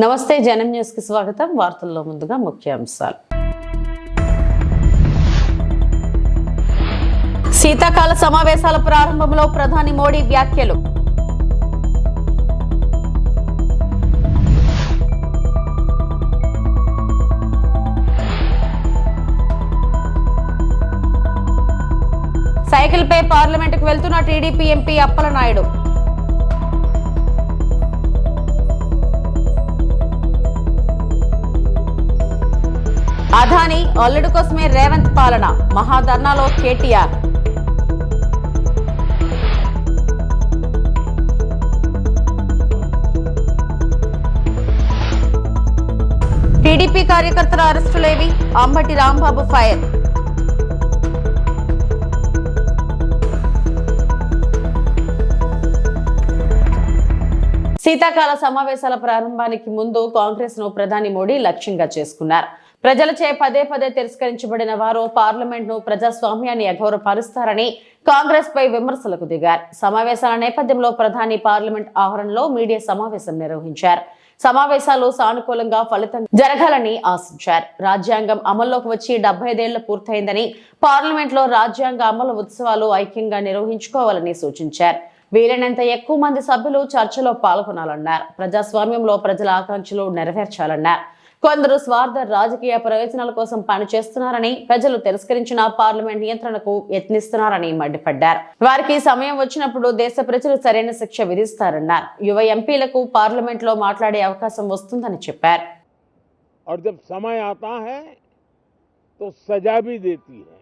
నమస్తే జనం న్యూస్కి స్వాగతం. వార్తల్లో ముందుగా ముఖ్యాంశాలు. శీతాకాల సమావేశాల ప్రారంభంలో ప్రధాని మోడీ వ్యాఖ్యలు. సైకిల్ పై పార్లమెంటుకు వెళ్తున్న టీడీపీ ఎంపీ అప్పలనాయుడు. అదాని అల్లుడు కోసమే రేవంత్ పాలన మహాధర్నాలో కేటీఆర్. టీడీపీ కార్యకర్తల అరెస్టులేవి అంబటి రాంబాబు ఫైర్. శీతాకాల సమావేశాల ప్రారంభానికి ముందు కాంగ్రెస్ను ప్రధాని మోడీ లక్ష్యంగా చేసుకున్నారు. ప్రజలచే పదే పదే తిరస్కరించబడిన వారు పార్లమెంట్ను ప్రజాస్వామ్యాన్ని అగౌరవపరుస్తారని కాంగ్రెస్ పై విమర్శలకు దిగారు. సమావేశాల నేపథ్యంలో ప్రధాని పార్లమెంట్ ఆవరణలో మీడియా సమావేశం నిర్వహించారు. సమావేశాలు సానుకూలంగా ఫలితం జరగాలని ఆశించారు. రాజ్యాంగం అమల్లోకి వచ్చి డెబ్బై ఐదేళ్ళు పూర్తయిందని పార్లమెంట్లో రాజ్యాంగ అమలు ఉత్సవాలు ఐక్యంగా నిర్వహించుకోవాలని సూచించారు. వీలైనంత ఎక్కువ మంది సభ్యులు చర్చలో పాల్గొనాలన్నారు. ప్రజాస్వామ్యంలో ప్రజల ఆకాంక్షలు నెరవేర్చాలన్నారు. కొందరు స్వార్థ రాజకీయ ప్రయోజనాల కోసం పనిచేస్తున్నారని ప్రజలు తిరస్కరించిన పార్లమెంట్ నియంత్రణకు యత్నిస్తున్నారని మండిపడ్డారు వారికి సమయం వచ్చినప్పుడు దేశ ప్రజలు సరైన శిక్ష విధిస్తారన్నారు యువ ఎంపీలకు పార్లమెంట్ లో మాట్లాడే అవకాశం వస్తుందని చెప్పారు और जब समय आता है तो सजा भी देती है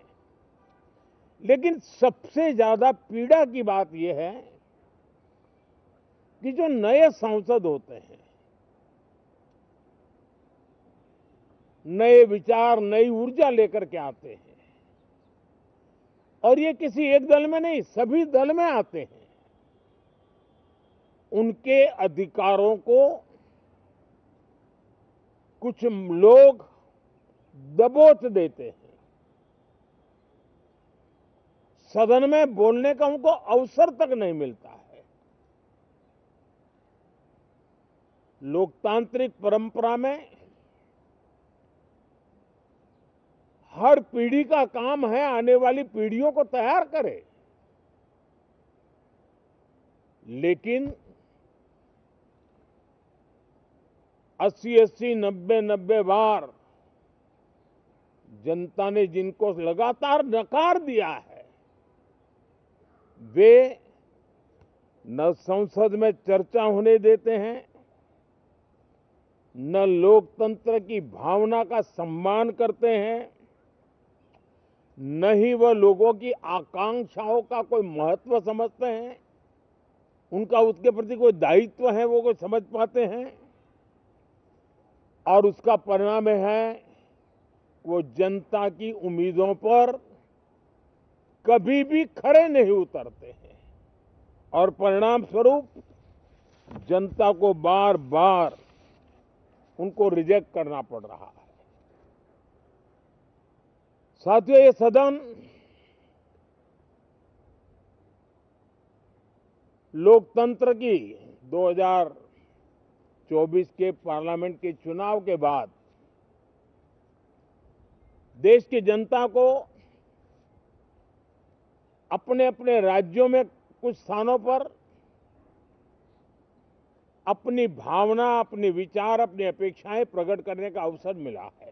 लेकिन सबसे ज्यादा पीड़ा की बात यह है कि जो नए सांसद होते हैं नए विचार, नई ऊर्जा लेकर के आते हैं। और ये किसी एक दल में नहीं, सभी दल में आते हैं। उनके अधिकारों को कुछ लोग दबोच देते हैं। सदन में बोलने का उनको अवसर तक नहीं मिलता है। लोकतांत्रिक परंपरा में हर पीढ़ी का काम है आने वाली पीढ़ियों को तैयार करे। लेकिन अस्सी अस्सी नब्बे नब्बे बार जनता ने जिनको लगातार नकार दिया है, वे न संसद में चर्चा होने देते हैं, न लोकतंत्र की भावना का सम्मान करते हैं न ही वह लोगों की आकांक्षाओं का कोई महत्व समझते हैं? उनका उसके प्रति कोई दायित्व है, वो कोई समझ पाते हैं? और उसका परिणाम है, वो जनता की उम्मीदों पर कभी भी खड़े नहीं उतरते हैं। और परिणाम स्वरूप जनता को बार बार उनको रिजेक्ट करना पड़ रहा है। साथियों, ये सदन लोकतंत्र की 2024 के पार्लियामेंट के चुनाव के बाद देश की जनता को अपने अपने राज्यों में कुछ स्थानों पर अपनी भावना, अपने विचार, अपनी अपेक्षाएँ प्रकट करने का अवसर मिला है।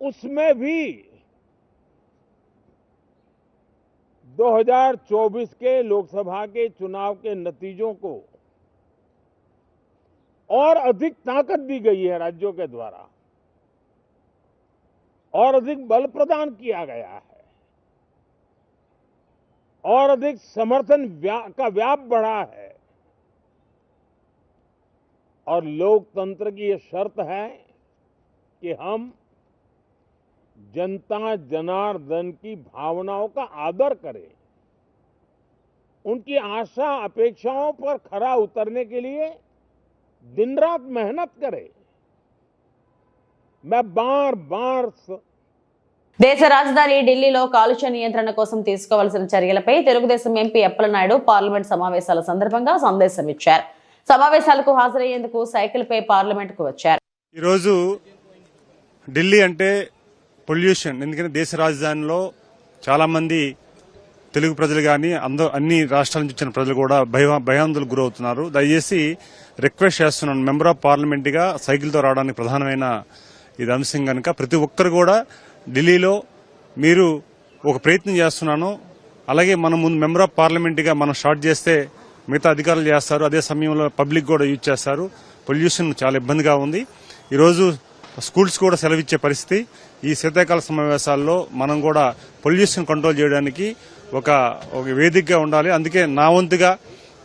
उसमें भी 2024 के लोकसभा के चुनाव के नतीजों को और अधिक ताकत दी गई है राज्यों के द्वारा और अधिक बल प्रदान किया गया है और अधिक समर्थन व्या, का व्याप बढ़ा है और लोकतंत्र की यह शर्त है कि हम जनता जनार्दन की भावनाओं का आदर करें उनकी आशा अपेक्षाओं पर खरा उतरने के लिए दिन रात मेहनत करें मैं बार बार स- దేశ రాజధాని ఢిల్లీలో కాలుష్య నియంత్రణ కోసం తీసుకోవాల్సిన చర్యలపై తెలుగుదేశం ఎంపీ అప్పలనాయుడు పార్లమెంట్ సమావేశాల సందర్భంగా సందేశం ఇచ్చారు సమావేశాలకు హాజరయ్యేందుకు సైకిల్ పై పార్లమెంట్ కు వచ్చారు ఈరోజు ఢిల్లీ అంటే పొల్యూషన్. ఎందుకంటే దేశ రాజధానిలో చాలా మంది తెలుగు ప్రజలు కానీ అందరూ అన్ని రాష్ట్రాల నుంచి వచ్చిన ప్రజలు కూడా భయ భయాందోళనకు గురవుతున్నారు. దయచేసి రిక్వెస్ట్ చేస్తున్నాను మెంబర్ ఆఫ్ పార్లమెంట్గా సైకిల్తో రావడానికి ప్రధానమైన ఇది అంశం కనుక ప్రతి ఒక్కరు కూడా ఢిల్లీలో మీరు ఒక ప్రయత్నం చేస్తున్నాను. అలాగే మనం ముందు మెంబర్ ఆఫ్ పార్లమెంట్గా మనం స్టార్ట్ చేస్తే మిగతా అధికారులు చేస్తారు. అదే సమయంలో పబ్లిక్ కూడా యూజ్ చేస్తారు. పొల్యూషన్ చాలా ఇబ్బందిగా ఉంది. ఈరోజు స్కూల్స్ కూడా సెలవిచ్చే పరిస్థితి. ఈ శీతాకాల సమావేశాల్లో మనం కూడా పొల్యూషన్ కంట్రోల్ చేయడానికి ఒక ఒక వేదికగా ఉండాలి. అందుకే నా వంతుగా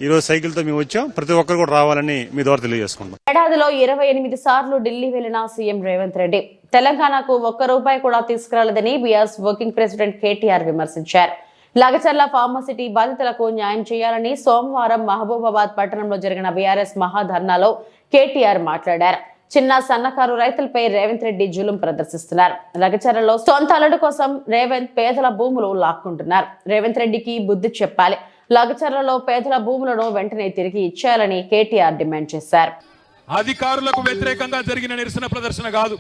ఈరోజు సైకిల్తో మేము వచ్చాం. ప్రతి ఒక్కరు కూడా రావాలని మీ ద్వారా తెలియజేసుకుంటాం ఏడాదిలో ఇరవై ఎనిమిది సార్లు ఢిల్లీ వెళ్ళిన సీఎం రేవంత్ రెడ్డి తెలంగాణకు ఒక్క రూపాయి కూడా తీసుకురాలేదని బీఆర్ఎస్ వర్కింగ్ ప్రెసిడెంట్ కేటీఆర్ విమర్శించారు. లగచర్ల ఫార్మసిటీ బాధితులకు న్యాయం చేయాలని సోమవారం మహబూబాబాద్ పట్టణంలో జరిగిన బీఆర్ఎస్ మహాధర్నాలో కేటీఆర్ మాట్లాడారు. చిన్న సన్నకారు రైతులపై రేవంత్ రెడ్డి జులుం ప్రదర్శిస్తున్నారు. లగచర్లలో సొంత అలడు కోసం రేవంత్ పేదల భూములు లాక్కుంటున్నారు. రేవంత్ రెడ్డికి బుద్ధి చెప్పాలి. లగచరలో పేదల భూములను వెంటనే తిరిగి ఇచ్చేయాలని కేటీఆర్ డిమాండ్ చేశారు. అధికారులకు వ్యతిరేకంగా జరిగిన నిరసన ప్రదర్శన కాదు.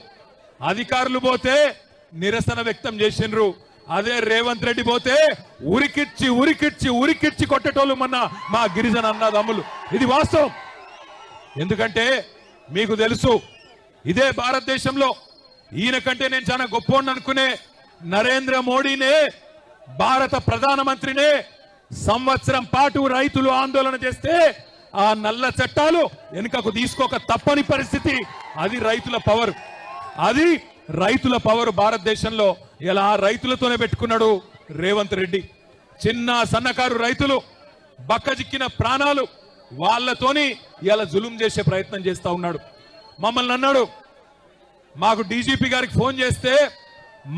అధికారులు పోతే నిరసన వ్యక్తం చేసిండ్రు. అదే రేవంత్ రెడ్డి పోతే ఉరికిచ్చి ఉరికిచ్చి ఉరికిచ్చి కొట్టేటోళ్ళు మొన్న మా గిరిజన అన్నదమ్ములు. ఇది వాస్తవం. ఎందుకంటే మీకు తెలుసు ఇదే భారతదేశంలో ఈయన కంటే నేను చాలా గొప్ప అనుకునే నరేంద్ర మోడీనే భారత ప్రధానమంత్రినే సంవత్సరం పాటు రైతులు ఆందోళన చేస్తే ఆ నల్ల చట్టాలు వెనుకకు తీసుకోక తప్పని పరిస్థితి. అది రైతుల పవర్ అది రైతుల పవర్ భారతదేశంలో. ఇలా రైతులతోనే పెట్టుకున్నాడు రేవంత్ రెడ్డి. చిన్న సన్నకారు రైతులు బక్కజిక్కిన ప్రాణాలు వాళ్ళతోని ఇలా జులుం చేసే ప్రయత్నం చేస్తూ ఉన్నాడు. మమ్మల్ని అన్నాడు మాకు డీజీపీ గారికి ఫోన్ చేస్తే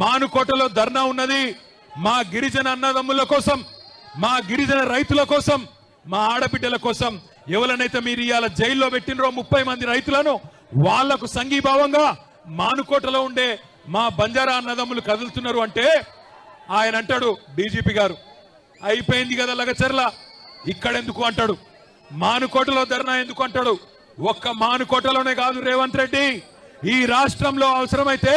మానుకోటలో ధర్నా ఉన్నది మా గిరిజన అన్నదమ్ముల కోసం మా గిరిజన రైతుల కోసం మా ఆడబిడ్డల కోసం ఎవరనైతే మీరు ఇవాళ జైల్లో పెట్టినరో ముప్పై మంది రైతులను వాళ్ళకు సంఘీభావంగా మానుకోటలో ఉండే మా బంజారా అన్నదమ్ములు కదులుతున్నారు అంటే ఆయన అంటాడు డీజీపీ గారు అయిపోయింది కదా లగచర్ల ఇక్కడెందుకు? అంటాడు. మానుకోటలో ధర్నా ఎందుకు అంటాడు? ఒక్క మానుకోటలోనే కాదు రేవంత్ రెడ్డి. ఈ రాష్ట్రంలో అవసరమైతే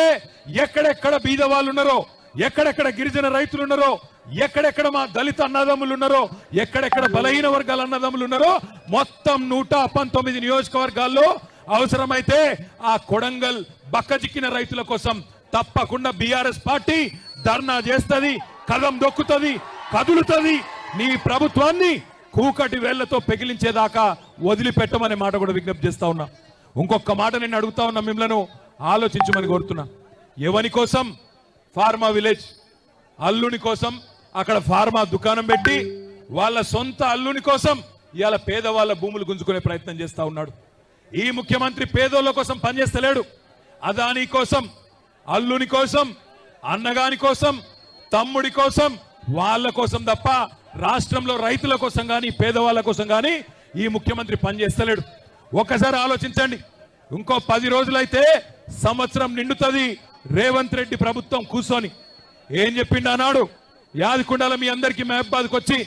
ఎక్కడెక్కడ బీద వాళ్ళు ఉన్నారో ఎక్కడెక్కడ గిరిజన రైతులు ఉన్నారో ఎక్కడెక్కడ మా దళిత అన్నదమ్ములు ఉన్నారో ఎక్కడెక్కడ బలహీన వర్గాల అన్నదమ్ములు ఉన్నారో మొత్తం నూట పంతొమ్మిది నియోజకవర్గాల్లో అవసరమైతే ఆ కొడంగల్ బక్కజిక్కిన రైతుల కోసం తప్పకుండా బీఆర్ఎస్ పార్టీ ధర్నా చేస్తుంది కదం దొక్కుతుంది కదులుతుంది. నీ ప్రభుత్వాన్ని కూకటి వేళ్ళతో పెగిలించేదాకా వదిలిపెట్టమనే మాట కూడా విజ్ఞప్తి చేస్తా ఉన్నా. ఇంకొక మాట నేను అడుగుతా ఉన్నా మిమ్మల్ని ఆలోచించమని కోరుతున్నా. ఎవని కోసం? Pharma village. అల్లుని కోసం అక్కడ ఫార్మా దుకాణం పెట్టి వాళ్ళ సొంత అల్లుని కోసం ఇవాళ పేదవాళ్ళ భూములు గుంజుకునే ప్రయత్నం చేస్తా ఉన్నాడు. ఈ ముఖ్యమంత్రి పేదోళ్ళ కోసం పనిచేస్తలేడు. అదాని కోసం అల్లుని కోసం అన్నగాని కోసం తమ్ముడి కోసం వాళ్ళ కోసం తప్ప రాష్ట్రంలో రైతుల కోసం కానీ పేదవాళ్ళ కోసం కానీ ఈ ముఖ్యమంత్రి పనిచేస్తలేడు. ఒక్కసారి ఆలోచించండి. ఇంకో పది రోజులైతే సంవత్సరం నిండుతుంది రేవంత్ రెడ్డి ప్రభుత్వం కూర్చొని ఏం చెప్పిండు అన్నాడు యాదికుండాల మీ అందరికి మహబాద్కి వచ్చి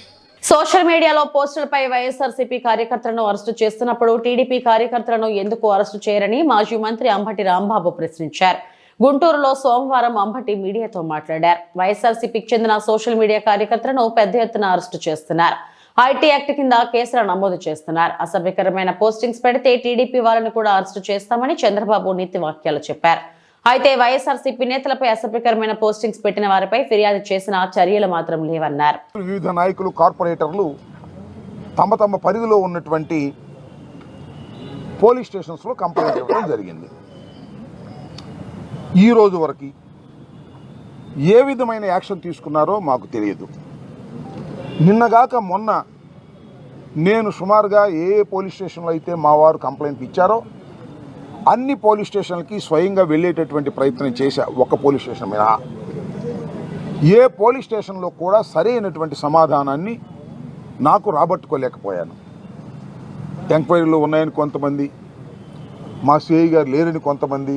సోషల్ మీడియాలో పోస్టులపై వైఎస్ఆర్సీపీ కార్యకర్తలను అరెస్టు చేస్తున్నప్పుడు టీడీపీ కార్యకర్తలను ఎందుకు అరెస్టు చేయరని మాజీ మంత్రి అంబటి రాంబాబు ప్రశ్నించారు. గుంటూరులో సోమవారం అంబటి మీడియాతో మాట్లాడారు. వైఎస్ఆర్సీపీకి చెందిన సోషల్ మీడియా కార్యకర్తలను పెద్ద ఎత్తున అరెస్టు చేస్తున్నారు. ఐటీ యాక్ట్ కింద కేసులు నమోదు చేస్తున్నారు. అసభ్యకరమైన పోస్టింగ్స్ పెడితే టీడీపీ వాళ్ళని కూడా అరెస్టు చేస్తామని చంద్రబాబు నీతి వాక్యాలు చెప్పారు. అయితే వైఎస్ఆర్సీపీ నేతలపై అసభ్యకరమైన పోస్టింగ్స్ పెట్టిన వారిపై ఫిర్యాదు చేసిన చర్యలు మాత్రం లేవన్నారు. వివిధ నాయకులు కార్పొరేటర్లు తమ తమ పరిధిలో ఉన్నటువంటి పోలీస్ స్టేషన్స్లో కంప్లైంట్ ఇవ్వడం జరిగింది. ఈ రోజు వరకు ఏ విధమైన యాక్షన్ తీసుకున్నారో మాకు తెలియదు. నిన్నగాక మొన్న నేను సుమారుగా ఏ ఏ పోలీస్ స్టేషన్లో అయితే మా వారు కంప్లైంట్ ఇచ్చారో అన్ని పోలీస్ స్టేషన్లకి స్వయంగా వెళ్ళేటటువంటి ప్రయత్నం చేశా ఒక పోలీస్ స్టేషన్ మీద. ఏ పోలీస్ స్టేషన్లో కూడా సరైనటువంటి సమాధానాన్ని నాకు రాబట్టుకోలేకపోయాను. ఎంక్వైరీలో ఉన్నాయని కొంతమంది మా సిఐ గారు లేరని కొంతమంది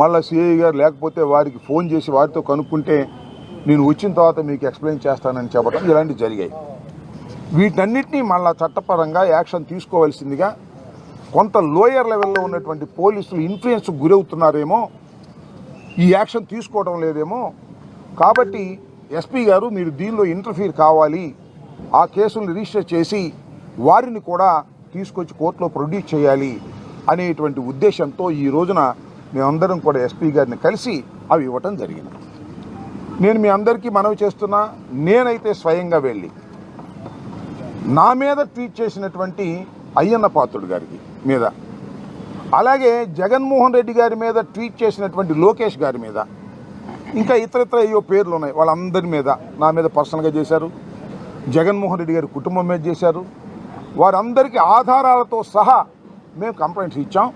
మళ్ళీ సిఐ గారు లేకపోతే వారికి ఫోన్ చేసి వారితో కనుక్కుంటే నేను వచ్చిన తర్వాత మీకు ఎక్స్ప్లెయిన్ చేస్తానని చెప్పడం ఇలాంటివి జరిగాయి. వీటన్నిటినీ మళ్ళా చట్టపరంగా యాక్షన్ తీసుకోవాల్సిందిగా కొంత లోయర్ లెవెల్లో ఉన్నటువంటి పోలీసులు ఇన్ఫ్లుయెన్స్ గురవుతున్నారేమో ఈ యాక్షన్ తీసుకోవడం లేదేమో. కాబట్టి ఎస్పీ గారు మీరు దీనిలో ఇంటర్ఫీర్ కావాలి ఆ కేసులను రిజిస్టర్ చేసి వారిని కూడా తీసుకొచ్చి కోర్టులో ప్రొడ్యూస్ చేయాలి అనేటువంటి ఉద్దేశంతో ఈ రోజున మేమందరం కూడా ఎస్పీ గారిని కలిసి అవి ఇవ్వటం జరిగింది. నేను మీ అందరికీ మనవి చేస్తున్నా నేనైతే స్వయంగా వెళ్ళి నా మీద ట్వీట్ చేసినటువంటి అయ్యన్న పాత్రుడు గారికి మీద అలాగే జగన్మోహన్ రెడ్డి గారి మీద ట్వీట్ చేసినటువంటి లోకేష్ గారి మీద ఇంకా ఇతరత్ర అయ్యో పేర్లు ఉన్నాయి వాళ్ళందరి మీద నా మీద పర్సనల్గా చేశారు. జగన్మోహన్ రెడ్డి గారి కుటుంబం మీద చేశారు. వారందరికీ ఆధారాలతో సహా మేము కంప్లైంట్స్ ఇచ్చాం.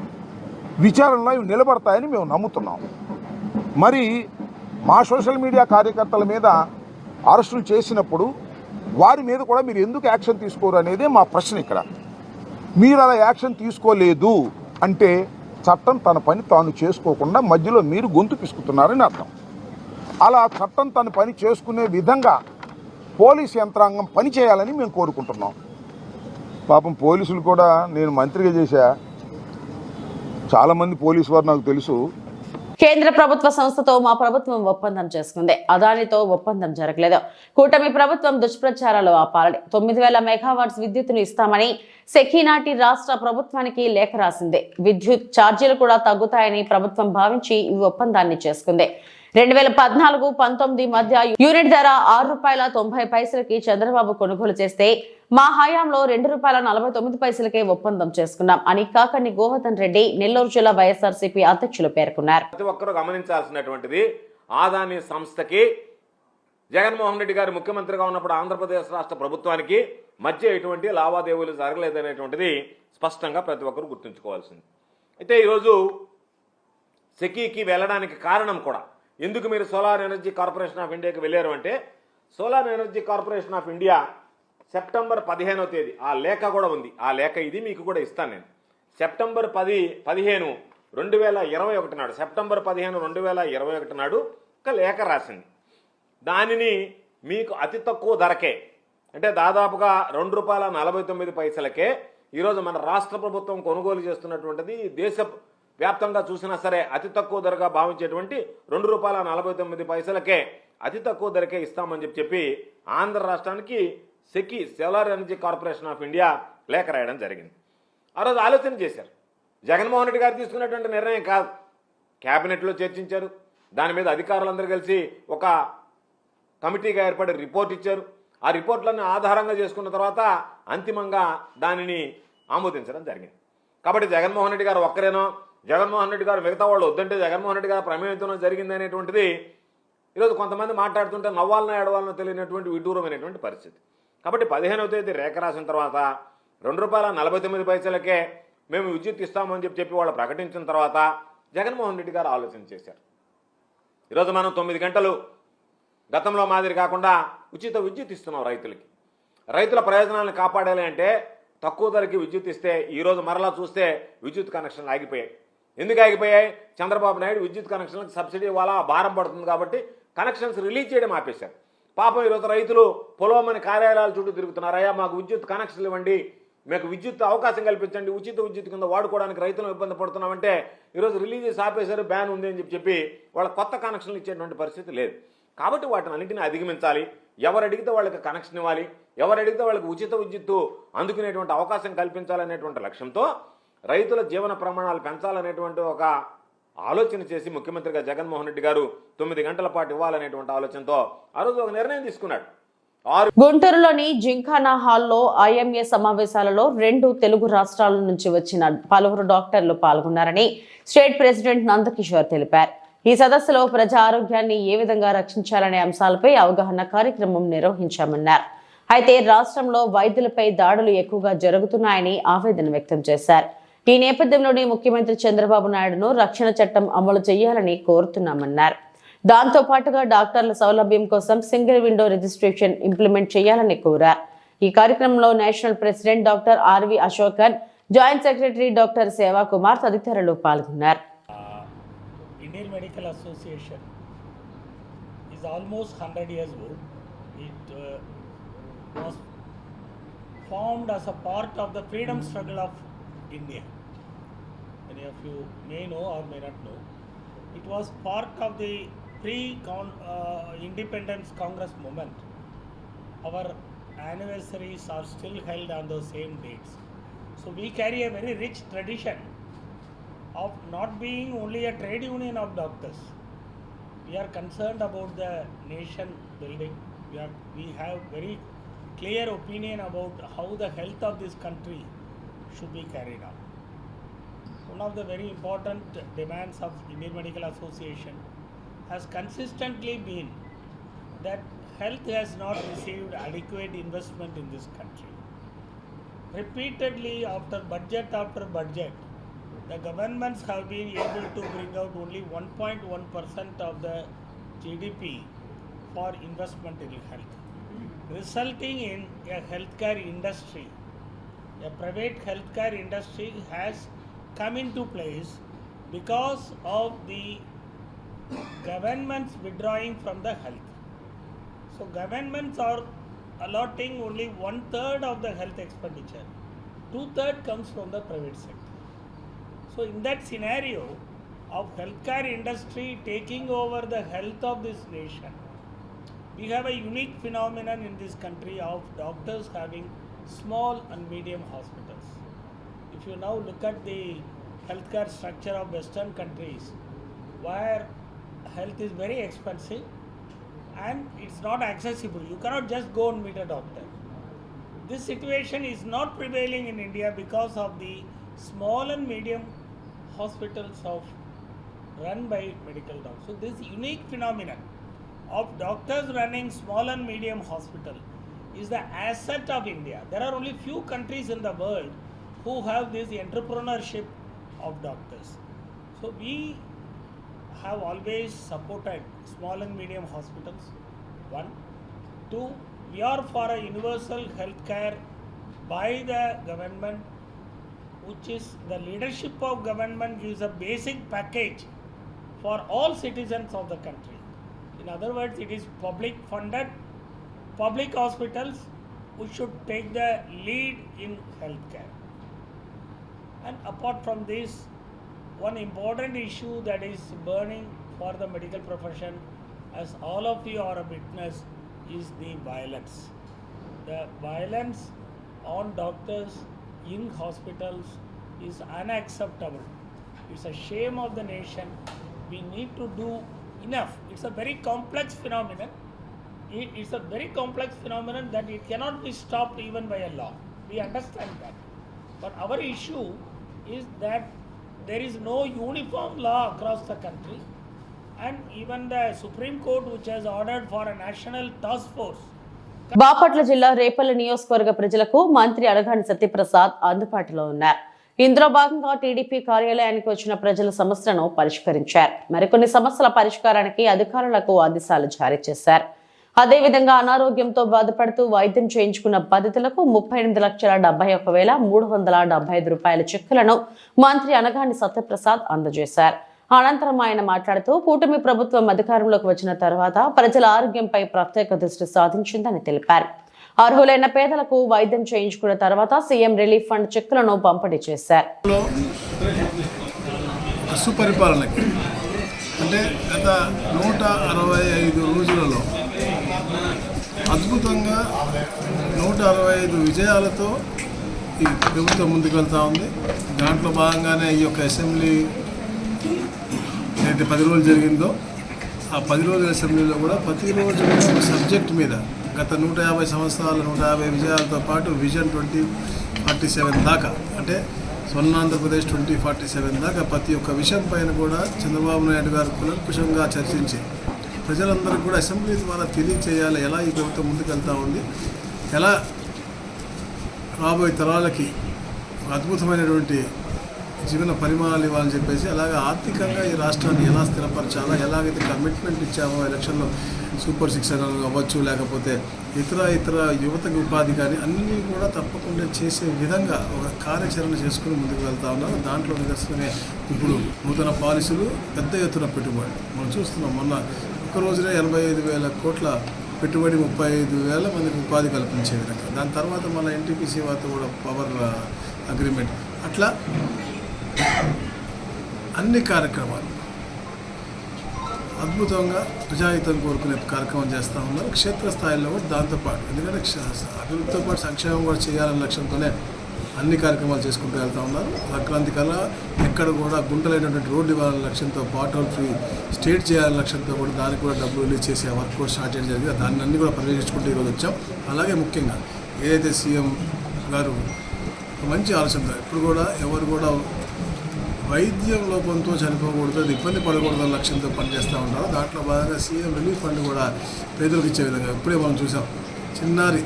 విచారణలో ఇవి నిలబడతాయని మేము నమ్ముతున్నాం. మరి మా సోషల్ మీడియా కార్యకర్తల మీద అరెస్టులు చేసినప్పుడు వారి మీద కూడా మీరు ఎందుకు యాక్షన్ తీసుకోరు అనేది మా ప్రశ్న ఇక్కడ. మీరు అలా యాక్షన్ తీసుకోలేదు అంటే చట్టం తన పని తాను చేసుకోకుండా మధ్యలో మీరు గొంతు పిసుకుతున్నారని అర్థం. అలా చట్టం తన పని చేసుకునే విధంగా పోలీస్ యంత్రాంగం పని చేయాలని మేము కోరుకుంటున్నాం. పాపం పోలీసులు కూడా నేను మంత్రిగా చేశా. చాలామంది పోలీసు వారు నాకు తెలుసు. కేంద్ర ప్రభుత్వ సంస్థతో మా ప్రభుత్వం ఒప్పందం చేసుకుంది. అదానితో ఒప్పందం జరగలేదు. కూటమి ప్రభుత్వం దుష్ప్రచారాలు ఆపాలని తొమ్మిది వేల మెగావాట్స్ విద్యుత్తును ఇస్తామని సెకీనాటి రాష్ట్ర ప్రభుత్వానికి లేఖ రాసింది. విద్యుత్ ఛార్జీలు కూడా తగ్గుతాయని ప్రభుత్వం భావించి ఈ ఒప్పందాన్ని చేసుకుంది. రెండు వేల పద్నాలుగు పంతొమ్మిది మధ్య యూనిట్ ధర ఆరు రూపాయల తొంభై పైసలకి చంద్రబాబు కొనుగోలు చేస్తే మా హయాంలో రెండు రూపాయల నలభై తొమ్మిది పైసలకే ఒప్పందం చేసుకున్నాం అని కాకని గోవర్ధన్ రెడ్డి నెల్లూరు జిల్లా వైఎస్ఆర్సీపీ అధ్యక్షులు పేర్కొన్నారు. ప్రతి ఒక్కరూ గమనించాల్సినటువంటిది ఆదాని సంస్థకి జగన్మోహన్ రెడ్డి గారు ముఖ్యమంత్రిగా ఉన్నప్పుడు ఆంధ్రప్రదేశ్ రాష్ట్ర ప్రభుత్వానికి మధ్య ఎటువంటి లావాదేవీలు జరగలేదనేటువంటిది స్పష్టంగా ప్రతి ఒక్కరూ గుర్తుంచుకోవాల్సింది. అయితే ఈరోజు సెకీకి వెళ్ళడానికి కారణం కూడా ఎందుకు మీరు సోలార్ ఎనర్జీ కార్పొరేషన్ ఆఫ్ ఇండియాకి వెళ్ళారు అంటే solar energy corporation of India September పదిహేనవ తేదీ ఆ లేఖ కూడా ఉంది. ఆ లేఖ ఇది మీకు కూడా ఇస్తాను నేను. సెప్టెంబర్ పది పదిహేను రెండు వేల ఇరవై ఒకటి నాడు సెప్టెంబర్ పదిహేను రెండు వేల ఇరవై ఒకటి నాడు ఒక లేఖ రాసింది. దానిని మీకు అతి తక్కువ ధరకే అంటే దాదాపుగా రెండు రూపాయల నలభై తొమ్మిది పైసలకే ఈరోజు మన రాష్ట్ర ప్రభుత్వం కొనుగోలు చేస్తున్నటువంటిది దేశ వ్యాప్తంగా చూసినా సరే అతి తక్కువ ధరగా భావించేటువంటి రెండు రూపాయల నలభై తొమ్మిది పైసలకే అతి తక్కువ ధరకే ఇస్తామని చెప్పి చెప్పి ఆంధ్ర రాష్ట్రానికి SECI solar energy corporation of India లేఖ రాయడం జరిగింది. ఆ రోజు ఆలోచన చేశారు. జగన్మోహన్ రెడ్డి గారు తీసుకున్నటువంటి నిర్ణయం కాదు. క్యాబినెట్లో చర్చించారు. దాని మీద అధికారులందరూ కలిసి ఒక కమిటీగా ఏర్పడి రిపోర్ట్ ఇచ్చారు. ఆ రిపోర్ట్లను ఆధారంగా చేసుకున్న తర్వాత అంతిమంగా దానిని ఆమోదించడం జరిగింది. కాబట్టి జగన్మోహన్ రెడ్డి గారు ఒక్కరేనో? జగన్మోహన్ రెడ్డి గారు మిగతా వాళ్ళు వద్దంటే జగన్మోహన్ రెడ్డి గారు ప్రమేయంతో జరిగింది అనేటువంటిది ఈరోజు కొంతమంది మాట్లాడుతుంటే నవ్వాలనో ఏడవాలనో తెలియనటువంటి విడ్డూరమైనటువంటి పరిస్థితి. కాబట్టి పదిహేనవ తేదీ రేఖ రాసిన తర్వాత రెండు రూపాయల నలభై తొమ్మిది పైసలకే మేము విద్యుత్ ఇస్తామని చెప్పి చెప్పి వాళ్ళు ప్రకటించిన తర్వాత జగన్మోహన్ రెడ్డి గారు ఆలోచన చేశారు. ఈరోజు మనం తొమ్మిది గంటలు గతంలో మాదిరి కాకుండా ఉచిత విద్యుత్ ఇస్తున్నాం రైతులకి. రైతుల ప్రయోజనాలను కాపాడాలి అంటే తక్కువ ధరకి విద్యుత్ ఇస్తే ఈరోజు మరలా చూస్తే విద్యుత్ కనెక్షన్లు ఆగిపోయాయి. ఎందుకు ఆగిపోయాయి? చంద్రబాబు నాయుడు విద్యుత్ కనెక్షన్లకు సబ్సిడీ వల్ల భారం పడుతుంది కాబట్టి కనెక్షన్స్ రిలీజ్ చేయడం ఆపేశారు. పాపం ఈరోజు రైతులు పొలవమని కార్యాలయాల చుట్టూ తిరుగుతున్నారయ్యా మాకు విద్యుత్ కనెక్షన్లు ఇవ్వండి. మీకు విద్యుత్ అవకాశం కల్పించండి. ఉచిత విద్యుత్ కింద వాడుకోవడానికి రైతులు ఇబ్బంది పడుతున్నామంటే ఈరోజు రిలీజ్ చేసి ఆపేశారు. బ్యాన్ ఉంది అని చెప్పి చెప్పి వాళ్ళ కొత్త కనెక్షన్లు ఇచ్చేటువంటి పరిస్థితి లేదు. కాబట్టి వాటిని అన్నింటినీ అధిగమించాలి. ఎవరు అడిగితే వాళ్ళకి కనెక్షన్ ఇవ్వాలి. ఎవరు అడిగితే వాళ్ళకి ఉచిత విద్యుత్తు అందుకునేటువంటి అవకాశం కల్పించాలనేటువంటి లక్ష్యంతో రైతుల జీవన ప్రమాణాలు పెంచాలనేటువంటి ఒక ఆలోచన చేసి ముఖ్యమంత్రిగా జగన్మోహన్ రెడ్డి గారు తొమ్మిది గంటల పాటు ఇవ్వాలనేటువంటి ఆలోచనతో ఆ రోజు ఒక నిర్ణయం తీసుకున్నాడు. గుంటూరులోని జింఖానా హాల్లో ఐఎంఏ సమావేశాలలో రెండు తెలుగు రాష్ట్రాల నుంచి వచ్చిన పలువురు డాక్టర్లు పాల్గొన్నారని స్టేట్ ప్రెసిడెంట్ నందకిషోర్ తెలిపారు. ఈ సదస్సులో ప్రజా ఆరోగ్యాన్ని ఏ విధంగా రక్షించాలనే అంశాలపై అవగాహన కార్యక్రమం నిర్వహించామన్నారు. అయితే రాష్ట్రంలో వైద్యులపై దాడులు ఎక్కువగా జరుగుతున్నాయని ఆవేదన వ్యక్తం చేశారు. ఈ నేపథ్యంలోనే ముఖ్యమంత్రి చంద్రబాబు నాయుడును రక్షణ చట్టం అమలు చేయాలని కోరుతున్నామన్నారు దాంతో పాటుగా డాక్టర్ల సౌలభ్యం కోసం సింగిల్ విండో రిజిస్ట్రేషన్ ఇంప్లిమెంట్ చేయాలని కోరారు ఈ కార్యక్రమంలో national president doctor R V Ashokan joint secretary doctor Seva Kumar తదితరులు పాల్గొన్నారు Indian medical association is almost 100 years old. It uh, was formed as a part of the freedom. Many of you may know or may not know. It was part of the pre-independence uh, Congress movement. Our anniversaries are still held on those same dates. So we carry a very rich tradition of not being only a trade union of doctors. We are concerned about the nation building. We, are, we have very clear opinion about how the health of this country should be carried out. One of the very important demands of Indian Medical Association has consistently been that health has not received adequate investment in this country. Repeatedly, after budget after budget, the governments have been able to bring out only 1.1% of the GDP for investment in health, resulting in a healthcare industry. A private healthcare industry has come into place because of the governments withdrawing from the health. So governments are allotting only one third of the health expenditure. Two third comes from the private sector. So in that scenario of healthcare industry taking over the health of this nation, we have a unique phenomenon in this country of doctors having small and medium hospitals. If you now look at the healthcare structure of Western countries, where health is very expensive and it's not accessible, you cannot just go and meet a doctor. This situation is not prevailing in India because of the small and medium hospitals of run by medical doctors. So this unique phenomenon of doctors running small and medium hospital is the asset of India. There are only few countries in the world who have this entrepreneurship of doctors. So we have always supported small and medium hospitals. One, two, we are for a universal health care by the government, which is the leadership of government gives a basic package for all citizens of the country. In other words, it is public funded, public hospitals which should take the lead in healthcare. And apart from this, one important issue that is burning for the medical profession, as all of you are a witness, is the violence. The violence on doctors in hospitals is unacceptable. It's a shame of the nation. We need to do enough. It's a very complex phenomenon. It's a very complex phenomenon that it cannot be stopped even by a law. We understand that. But our issue is that there is no uniform law across the country. And even the Supreme Court, which has ordered for a national task force. Bapatla జిల్లా రేపల్లి నియోజకవర్గ ప్రజలకు మంత్రి అడగాని సత్యప్రసాద్ అందుబాటులో ఉన్నారు. ఇందులో భాగంగా TDP కార్యాలయానికి వచ్చిన ప్రజల సమస్యలను పరిష్కరించారు. మరికొన్ని సమస్యల పరిష్కారానికి అధికారులకు ఆదేశాలు జారీ చేశారు. అదేవిధంగా అనారోగ్యంతో బాధపడుతూ వైద్యం చేయించుకున్న బాధితులకు ముప్పై ఎనిమిది లక్షల డెబ్బై ఒక వేల మూడు వందల డెబ్బై ఐదు రూపాయల చెక్కులను మంత్రి అనగాని సత్యప్రసాద్ అందజేశారు. అనంతరం ఆయన మాట్లాడుతూ కూటమి ప్రభుత్వం అధికారంలోకి వచ్చిన తర్వాత ప్రజల ఆరోగ్యంపై ప్రత్యేక దృష్టి సాధించిందని తెలిపారు. అర్హులైన పేదలకు వైద్యం చేయించుకున్న తర్వాత సీఎం రిలీఫ్ ఫండ్ చెక్కులను పంపిణీ చేశారు. సుపరిపాలనకి అంటే గత నూట అరవై ఐదు రోజులలో అద్భుతంగా నూట అరవై ఐదు విజయాలతో ఈ ప్రభుత్వం ముందుకెళ్తూ ఉంది. దాంట్లో భాగంగానే ఈ యొక్క అసెంబ్లీ ఏదైతే పది రోజులు జరిగిందో ఆ పది రోజుల అసెంబ్లీలో కూడా ప్రతిరోజు ఒక సబ్జెక్ట్ మీద గత నూట యాభై సంవత్సరాల నూట యాభై విజయాలతో పాటు విజన్ ట్వంటీ ఫార్టీ సెవెన్ దాకా అంటే Swarna Andhra Pradesh twenty forty seven దాకా ప్రతి ఒక్క విషయం పైన కూడా చంద్రబాబు నాయుడు గారు కులంకుశంగా చర్చించి ప్రజలందరికీ కూడా అసెంబ్లీ ద్వారా తెలియచేయాలి ఎలా ఈ ప్రభుత్వం ముందుకెళ్తా ఉంది. ఎలా రాబోయే తరాలకి అద్భుతమైనటువంటి జీవన పరిమాణాలు ఇవ్వాలని చెప్పేసి అలాగే ఆర్థికంగా ఈ రాష్ట్రాన్ని ఎలా స్థిరపరచాలా ఎలాగైతే కమిట్మెంట్ ఇచ్చామో ఎలక్షన్లో సూపర్ సిక్స్ అవ్వచ్చు లేకపోతే ఇతర ఇతర యువతకి ఉపాధి కానీ అన్నీ కూడా తప్పకుండా చేసే విధంగా ఒక కార్యాచరణ చేసుకుని ముందుకు వెళ్తా ఉన్నారు. దాంట్లో నిదర్శనమే ఇప్పుడు నూతన పాలసీలు పెద్ద ఎత్తున పెట్టుబడి మనం చూస్తున్నాం మొన్న ఒక ఎనభై ఐదు వేల కోట్ల పెట్టుబడి ముప్పై ఐదు వేల మందికి ఉపాధి కల్పించే విధంగా. దాని తర్వాత మళ్ళీ ఎన్టీపీసీ వారితో కూడా పవర్ అగ్రిమెంట్. అట్లా అన్ని కార్యక్రమాలు అద్భుతంగా ప్రజాహితం కోరుకునే కార్యక్రమం చేస్తూ ఉన్నారు. క్షేత్రస్థాయిలో కూడా దాంతోపాటు. ఎందుకంటే క్ష- అభివృద్ధితో పాటు సంక్షేమం కూడా చేయాలనే లక్ష్యంతోనే అన్ని కార్యక్రమాలు చేసుకుంటూ వెళ్తూ ఉన్నారు. సంక్రాంతి కల్లా ఎక్కడ కూడా గుంటలైనటువంటి రోడ్డు ఇవ్వాలనే లక్ష్యంతో బాటల్ ఫ్రీ స్టేట్ చేయాలనే లక్ష్యంతో కూడా దానికి కూడా డబ్బులు రిలీజ్ చేసే వర్క్ కూడా స్టార్ట్ చేయడం జరిగింది. దాన్ని అన్ని కూడా పర్యవేక్షించుకుంటూ ఈరోజు వచ్చాం. అలాగే ముఖ్యంగా ఏదైతే సీఎం గారు మంచి ఆలోచన ఇప్పుడు కూడా ఎవరు కూడా వైద్యం లోపంతో చనిపోకూడదు అది ఇబ్బంది పడకూడదు అనే లక్ష్యంతో పనిచేస్తూ ఉంటారు. దాంట్లో భాగంగా సీఎం రిలీఫ్ ఫండ్ కూడా పేదలకు ఇచ్చే విధంగా ఇప్పుడే మనం చూసాం. చిన్నారి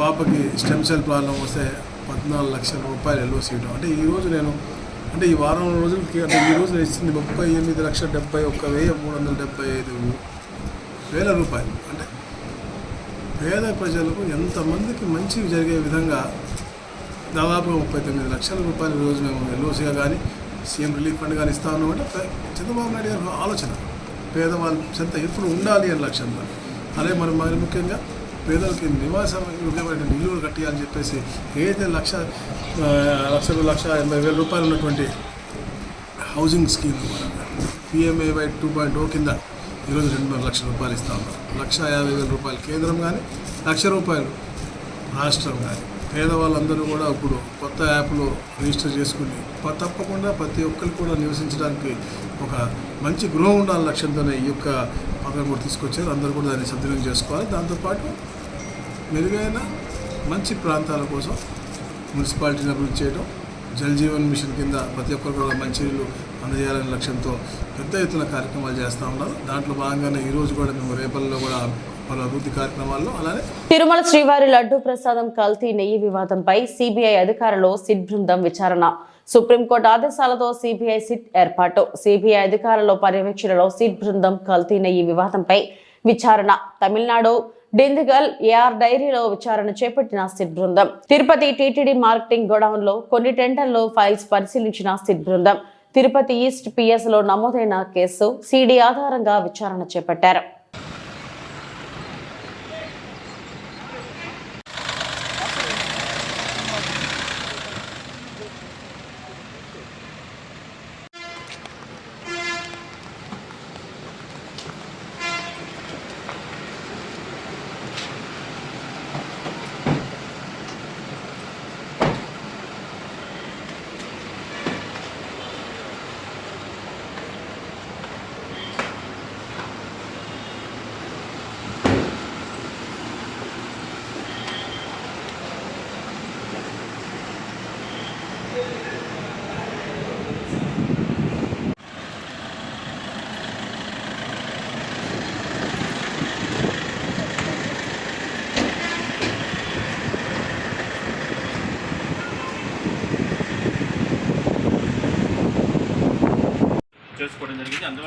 పాపకి స్టెమ్ సెల్ ప్రాబ్లం వస్తే పద్నాలుగు లక్షల రూపాయలు ఎల్ఓసి ఇవ్వడం. అంటే ఈరోజు నేను అంటే ఈ వారం రోజులకి అంటే ఈ రోజు ఇచ్చింది ముప్పై ఎనిమిది లక్షల డెబ్బై ఒక్క వెయ్యి మూడు వందల డెబ్బై ఐదు వేల రూపాయలు. అంటే పేద ప్రజలకు ఎంతమందికి మంచి జరిగే విధంగా దాదాపు ముప్పై తొమ్మిది లక్షల రూపాయలు ఈరోజు మేము ఎల్ఓసీగా కానీ సీఎం రిలీఫ్ ఫండ్ కానీ ఇస్తా ఉన్నాం అంటే చంద్రబాబు నాయుడు గారి ఆలోచన. పేదవాళ్ళు చెంత ఎప్పుడు ఉండాలి అనే లక్ష్యంతో. అలాగే మనం మరి ముఖ్యంగా పేదలకి నివాసం యోగ్యమైన ఇల్లు కట్టియాలని చెప్పేసి ఏదైతే లక్ష లక్ష లక్షలు లక్ష ఎనభై వేల రూపాయలు ఉన్నటువంటి housing scheme PMAY two point o కింద ఈరోజు రెండున్నర లక్షల రూపాయలు ఇస్తా ఉన్నారు. లక్ష యాభై వేల రూపాయలు కేంద్రం కానీ లక్ష రూపాయలు రాష్ట్రం కానీ. పేదవాళ్ళందరూ కూడా ఇప్పుడు కొత్త యాప్లో రిజిస్టర్ చేసుకుని తప్పకుండా ప్రతి ఒక్కరు కూడా నివసించడానికి ఒక మంచి గృహం ఉండాలి లక్ష్యంతోనే ఈ యొక్క పథకం కూడా తీసుకొచ్చారు. అందరూ కూడా దాన్ని సద్వినియోగం చేసుకోవాలి. దాంతోపాటు మెరుగైన మంచి ప్రాంతాల కోసం మున్సిపాలిటీని అభివృద్ధి చేయడం జల్ జీవన్ మిషన్ కింద ప్రతి ఒక్కరు కూడా మంచినీళ్ళు అందజేయాలనే లక్ష్యంతో పెద్ద ఎత్తున కార్యక్రమాలు చేస్తూ ఉన్నారు. దాంట్లో భాగంగానే ఈరోజు కూడా మేము రేపల్లో కూడా పలు అభివృద్ధి కార్యక్రమాల్లో అలానే తిరుమల శ్రీవారి లడ్డూ ప్రసాదం కల్తీ నెయ్యి వివాదంపై సిబిఐ అధికారులు సిట్ బృందం విచారణ. సుప్రీంకోర్టు ఆదేశాలతో సిబిఐ సిట్ ఏర్పాటు. సిబిఐ అధికారుల పర్యవేక్షణలో సిట్ బృందం కల్తీన ఈ వివాదంపై విచారణ. తమిళనాడు డిందిగల్ ఏఆర్ డైరీలో విచారణ చేపట్టిన సిట్ బృందం. తిరుపతి టీటీడీ మార్కెటింగ్ గోడౌన్లో కొన్ని టెండర్లో ఫైల్స్ పరిశీలించిన సిట్ బృందం. తిరుపతి ఈస్ట్ పిఎస్లో నమోదైన కేసు సిడి ఆధారంగా విచారణ చేపట్టారు.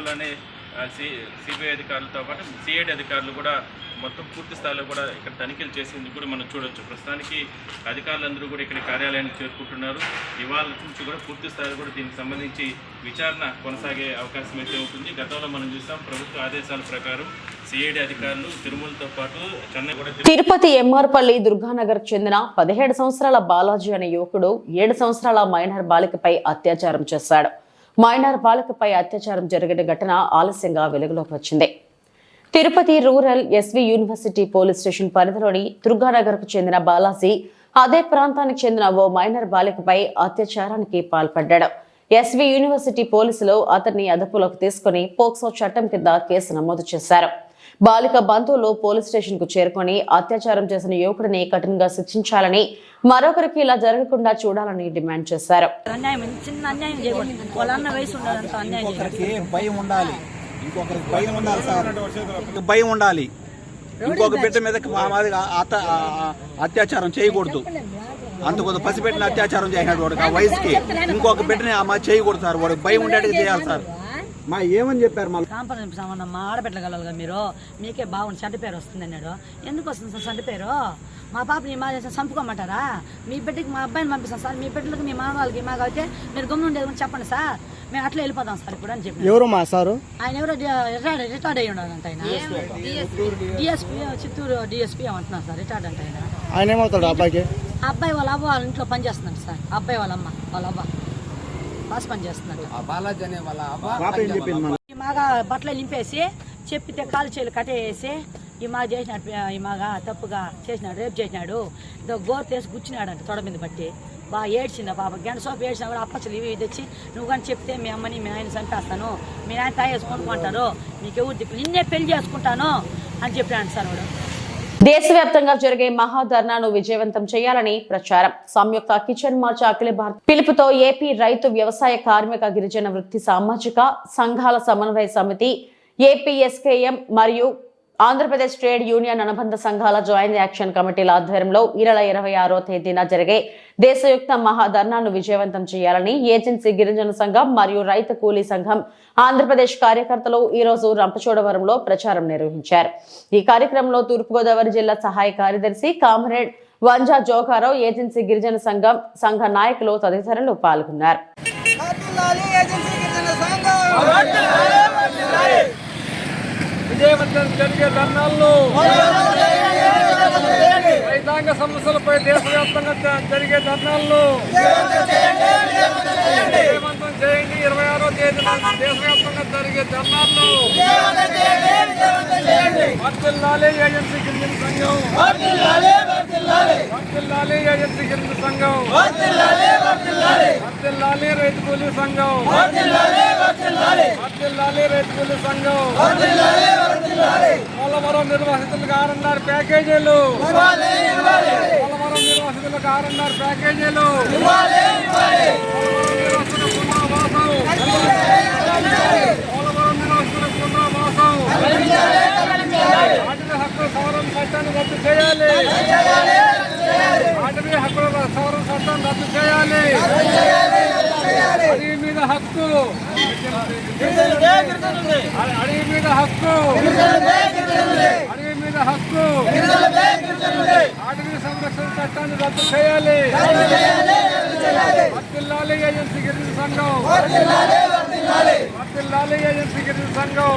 జరిగింది సి సిబిఐ అధికారులతో పాటు సిఐడి అధికారులు కూడా మొత్తం పూర్తి స్థాయిలో కూడా ఇక్కడ తనిఖీలు చేసేందుకు కూడా మనం చూడొచ్చు. ప్రస్తుతానికి అధికారులందరూ కూడా ఇక్కడ కార్యాలయానికి చేరుకుంటున్నారు. ఇవాళ నుంచి కూడా పూర్తి స్థాయిలో కూడా దీనికి సంబంధించి విచారణ కొనసాగే అవకాశం అయితే ఉంటుంది. గతంలో మనం చూసాం ప్రభుత్వ ఆదేశాల ప్రకారం సిఐడి అధికారులు తిరుమలతో పాటు చెన్నై కూడా తిరుపతి ఎంఆర్పల్లి దుర్గానగర్ చెందిన పదిహేడు సంవత్సరాల బాలాజీ అనే యువకుడు ఏడు సంవత్సరాల మైనర్ బాలికపై అత్యాచారం చేశాడు. మైనర్ బాలికపై అత్యాచారం జరిగిన ఘటన ఆలస్యంగా వెలుగులోకి వచ్చింది. Tirupati rural SV university police station పరిధిలోని దుర్గానగర్కు చెందిన బాలాజీ అదే ప్రాంతానికి చెందిన ఓ మైనర్ బాలికపై అత్యాచారానికి పాల్పడ్డాడు. ఎస్వి యూనివర్సిటీ పోలీసులు అతన్ని అదుపులోకి తీసుకుని పోక్సో చట్టం కింద కేసు నమోదు చేశారు. బాలిక బంధువులు పోలీస్ స్టేషన్కు చేరుకొని అత్యాచారం చేసిన యువకుడిని కఠినంగా శిక్షించాలని మరొకరికి ఇలా జరగకుండా చూడాలని డిమాండ్ చేశారు. అన్యాయం చిన్న అన్యాయం చేయకూడదు. వాళ్ళ అన్న వయసు ఉండాలంత అన్యాయం చేయకూడదు. ఇంకొకరికి భయం ఉండాలి. ఇంకొకరికి భయం ఉండాలి సార్. భయం ఉండాలి. ఇంకొక బిడ్డ మీద మా మాదిరిగా అత- ఆ- అత్యాచారం చేయకూడదు. అంత కొంత పసిబిడ్డని అత్యాచారం చేసినాడు వాడికి ఆ వయసుకి ఇంకొక బిడ్డని ఆ మా చేయకూడదు సార్. వాడికి భయం ఉండేట్టుగా చేయాలి సార్. మా ఏమని చెప్పారు మళ్ళీ? కాంపౌండ్ సంబంధం మా ఆడబిడ్డగలగా మీరు. మీకే బాగుంది చంటి పేరు వస్తుంది అన్నాడు. ఎందుకు వస్తుంది సార్ చంటి పేరు? మా పాపని మా చేసిన చంపుకోమంటారా? మీ బిడ్డకి మా అబ్బాయిని పంపిస్తాం సార్. మీ బిడ్డలకు మీ మామూలకి మాకు అయితే మీరు గమ్మున ఉండేది కూడా చెప్పండి సార్? మేము అట్లా వెళ్ళిపోదాం సార్ ఇప్పుడు అని చెప్పి ఎవరు మా సారు? ఆయన ఎవరో రిటైర్డ్ రిటైర్డ్ అయ్యి ఉన్నాడంట ఆయన. డిఎస్పీ చిత్తూరు డిఎస్పీ అంటున్నారు సార్. రిటైర్డ్ అంటే ఆయన. ఆయన ఏమవుతాడు అబ్బాయికి? అబ్బాయి వాళ్ళ అవ్వ వాళ్ళ ఇంట్లో పని చేస్తున్నాడు సార్. అబ్బాయి వాళ్ళ అమ్మ వాళ్ళ అవ్వ. బాస్ పని చేస్తున్నాడు. బట్టలు నింపేసి చెప్పితే కాలు చేతులు కట్టేసి ఈ మాగా చేసినాడు ఈ మాగా తప్పుగా చేసినాడు రేపు చేసినాడు. ఇదో గోరు తీసి గుచ్చినాడు అంట తొడ మీద బట్టి బాగా ఏడ్చింది పాప. గంట సోపు ఏడ్చినా కూడా అప్పచ్చలు ఇవి తెచ్చి నువ్వు కానీ చెప్తే మీ అమ్మని మీ ఆయన చంపేస్తాను. మీ ఆయన తాగేసి కొనుక్కుంటారు. మీకు ఎవరు దిక్కు నిన్నే పెళ్ళి చేసుకుంటాను అని చెప్పాడు సార్ వాడు దేశవ్యాప్తంగా జరిగే మహాధర్నాను విజయవంతం చేయాలని ప్రచారం. సంయుక్త కిచెన్ మార్చి అఖిల భారత్ పిలుపుతో ఏపీ రైతు వ్యవసాయ కార్మిక గిరిజన వృత్తి సామాజిక సంఘాల సమన్వయ సమితి ఏపీఎస్కేఎం మరియు ఆంధ్రప్రదేశ్ ట్రేడ్ యూనియన్ అనుబంధ సంఘాల జాయింట్ యాక్షన్ కమిటీల ఆధ్వర్యంలో ఈ ఇరవై ఆరో తేదీన జరిగే దేశయుక్త మహాధర్నాను విజయవంతం చేయాలని ఏజెన్సీ గిరిజన సంఘం మరియు రైతు కూలీ సంఘం ఆంధ్రప్రదేశ్ కార్యకర్తలు ఈ రోజు రంపచోడవరంలో ప్రచారం నిర్వహించారు. ఈ కార్యక్రమంలో తూర్పుగోదావరి జిల్లా సహాయ కార్యదర్శి కామరేడ్ వంజా జోకారావు ఏజెన్సీ గిరిజన సంఘం సంఘ నాయకులు తదితరులు పాల్గొన్నారు. విజయవంతం జరిగే ధర్నాల్లో రైతాంగ సమస్యలపై దేశవ్యాప్తంగా జరిగే ధర్నాల్లో చేయండి ఇరవై ఆరో తేదీన దేశవ్యాప్తంగా జరిగే ధర్నాల్లో వర్తిల్లాలి ఏజెన్సీ గిరిజన సంఘం. వర్తిల్లాలి ఏజెన్సీ గిరిజన సంఘం. వర్తిల్లాలి రైతు కూలీ సంఘం. వర్తిల్లాలి రైతు కూలీ సంఘం. పోలవరం నిర్వాసితులకు ఆర్ఎన్ఆర్ ప్యాకేజీలు. పోలవరం నిర్వాసితులకు ఆర్ఎన్ఆర్ ప్యాకేజీలు. చట్టాన్ని రద్దు చేయాలి అటవీ హక్కుల సవరణ చట్టాన్ని రద్దు చేయాలి అడవి మీద హక్కు అడవి మీద హక్కు అడవి మీద హక్కు అడవి సంరక్షణ చట్టాన్ని రద్దు చేయాలి. వర్తిల్లాలి. ఏజెన్సీ గిరిజన సంఘం. వర్తిల్లాలి ఏజెన్సీ గిరిజన సంఘం.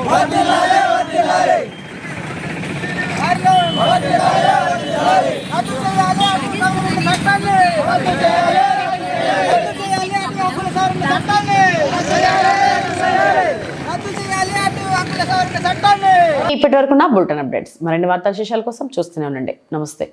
ఇప్పటి వరకు నా బులెటిన్ అప్డేట్స్. మరిన్ని వార్తా విశేషాల కోసం చూస్తూనే ఉండండి. నమస్తే.